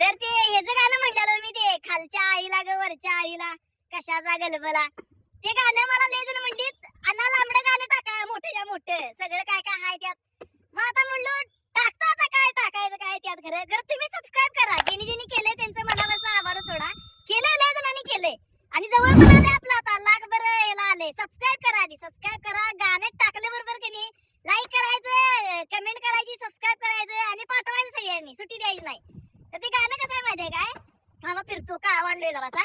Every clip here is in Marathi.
तर ते हेच गाणं म्हटलं मी ते खालच्या आईला ग वरच्या आईला कशाचा गलबला. ते गाणं मला लय जण म्हणली अन्ना लांबडं गाणं टाका मोठ्याच्या मोठं. सगळं काय काय हाय त्यात. मग आता म्हणलो टाकता आता काय? टाकायचं काय त्यात खरं? जर तुम्ही सबस्क्राईब करा. ज्यांनी ज्यांनी केलंय त्यांचं मनापासून आभार सोडा. केलं लय जणांनी केलंय. आणि जवळ पण आले आपलं आता. लाख बरं याला आले सबस्क्राईब करा आधी. सबस्क्राईब करा. गाणं टाकल्या बरोबर की नाही? लाईक करायचं कमेंट करायची सबस्क्राईब करायचं आणि पाठवायचं सगळ्यांनी. सुट्टी द्यायची नाही. ते गाणं कसं आहे माहितीये काय? थांबा फिरतो का? आवडलोय जरासा.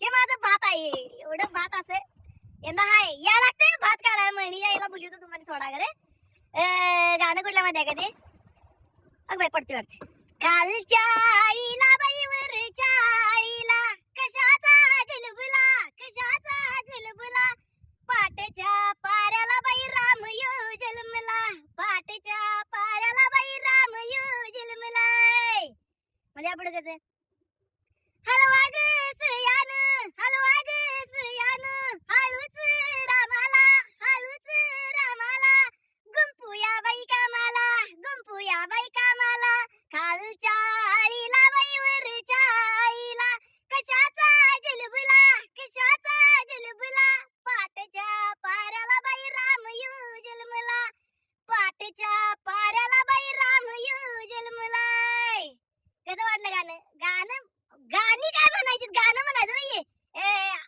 हे माझं भात आहे. एवढं भात असे यंदा हाय. या लागते भात काढायला. महिनी यायला बोलली होतं तुम्हाला सोडा करे गाणं कुठलं माहिती आहे का ते? अग बाई पडते वाटते कालच्या आईला गाणं गाणं गाणी काय म्हणायची गाणं म्हणायचं नाहीये.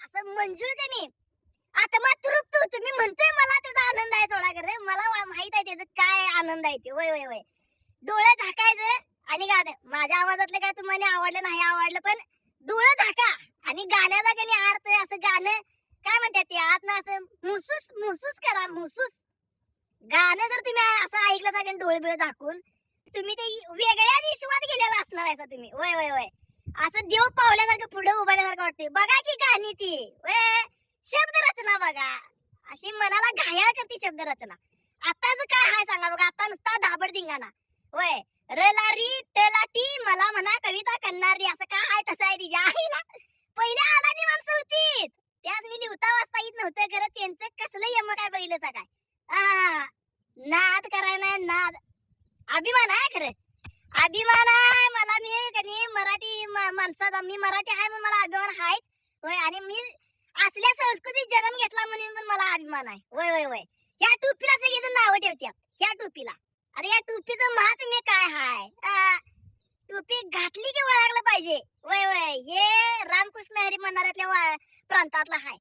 असं मंजूर का नाही आता मग तृप्त होतो मी म्हणतोय मला त्याचा आनंद आहे सोडा कर मला माहीत आहे त्याचा काय आनंद आहे ते. वय वय वय. डोळे झाकायचं आणि गाणं. माझ्या आवाजातलं काय तुम्हाला आवडलं नाही आवडलं पण डोळे झाका आणि गाण्याचा का नाही अर्थ असं गाणं? काय म्हणतात ते? आत ना असं मुसूस मुसूस करा मुसूस. गाणं जर तुम्ही असं ऐकलं सगळ्यांनी डोळे बिळे झाकून तुम्ही ते वेगळ्या विश्वात गेलेला असणार आहे तुम्ही. वय वय वय. असं देव पावल्यासारखं पुढे उभारल्यासारखं वाटते बघा की गाणी ती. वय शब्द रचना बघा. अशी मनाला घायाळ करते शब्द रचना. आताच काय हाय सांगा बघा. आता नुसता धाबड धिंगाणा वय रलारी टलाटी मला म्हणा कविता करणारी. असं काय हाय तसं आहे तिच्या आईला. पहिल्या अडाणी माणसं होती त्यात मी लिहिता वाचता येत नव्हतं. खरं त्यांचं कसलं यम काय पहिलं काय आ, नाद करायला नाद. अभिमान आहे खरं. अभिमान आहे मला मी कधी मराठी माणसाचा मी मराठी आहे म्हणून मला अभिमान आहेच होय आणि मी असल्या संस्कृतीत जन्म घेतला म्हणून पण मला अभिमान आहे. वय वय वय ह्या टोपीला सगळेजण नावं ठेवत्या ह्या टोपीला. अरे या टोपीचं महात्म्य काय हाय? टोपी घातली की ओळखलं पाहिजे. वय वय हे रामकृष्ण हरी म्हणणाऱ्यातल्या वा- प्रांतातला हाय.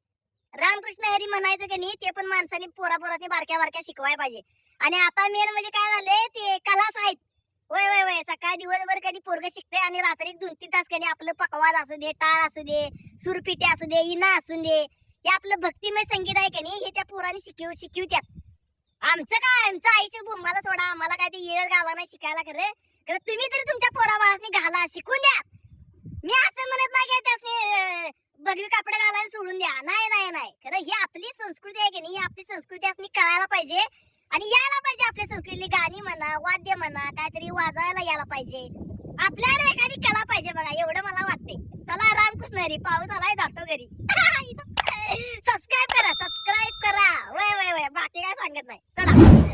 रामकृष्ण हरी म्हणायचं की नाही ते पण माणसाने पोरा पोराने बारक्या बारक्या शिकवाय पाहिजे. आणि आता मेन म्हणजे काय झालंय ते कलाच आहेत. वय वय वय सकाळ दिवसभर कधी पोरग शिकते आणि रात्री दोन तीन तास कधी आपलं पकवाज असू दे टाळ असू दे सुरपिटे असू दे इना असू दे हे आपलं भक्तिमय संगीत आहे की नाही हे त्या पोरांनी शिकव शिकवत्यात. आमचं काय? आमचं आईच्या बोंबाला सोडा. आम्हाला काय ते येळ गावा नाही शिकायला खरं. खरं तुम्ही तरी तुमच्या पोरा घाला शिकून द्या. मी असं म्हणत नाही की त्यासनी बगवी कापड घालायला सोडून द्या. नाही खरं ही आपली संस्कृती आहे की नाही ही आपली संस्कृती असणी कळायला पाहिजे आणि यायला पाहिजे आपल्या संस्कृतीतली गाणी म्हणा वाद्य म्हणा काहीतरी वाजवायला यायला पाहिजे. आपल्याकडे एखादी कला पाहिजे बघा एवढं मला वाटते चला रामकृष्ण हरी पाऊस आलाय जातो घरी. सबस्क्राईब करा सबस्क्राईब करा. वय वय वय. बाकी काय सांगत नाही. चला.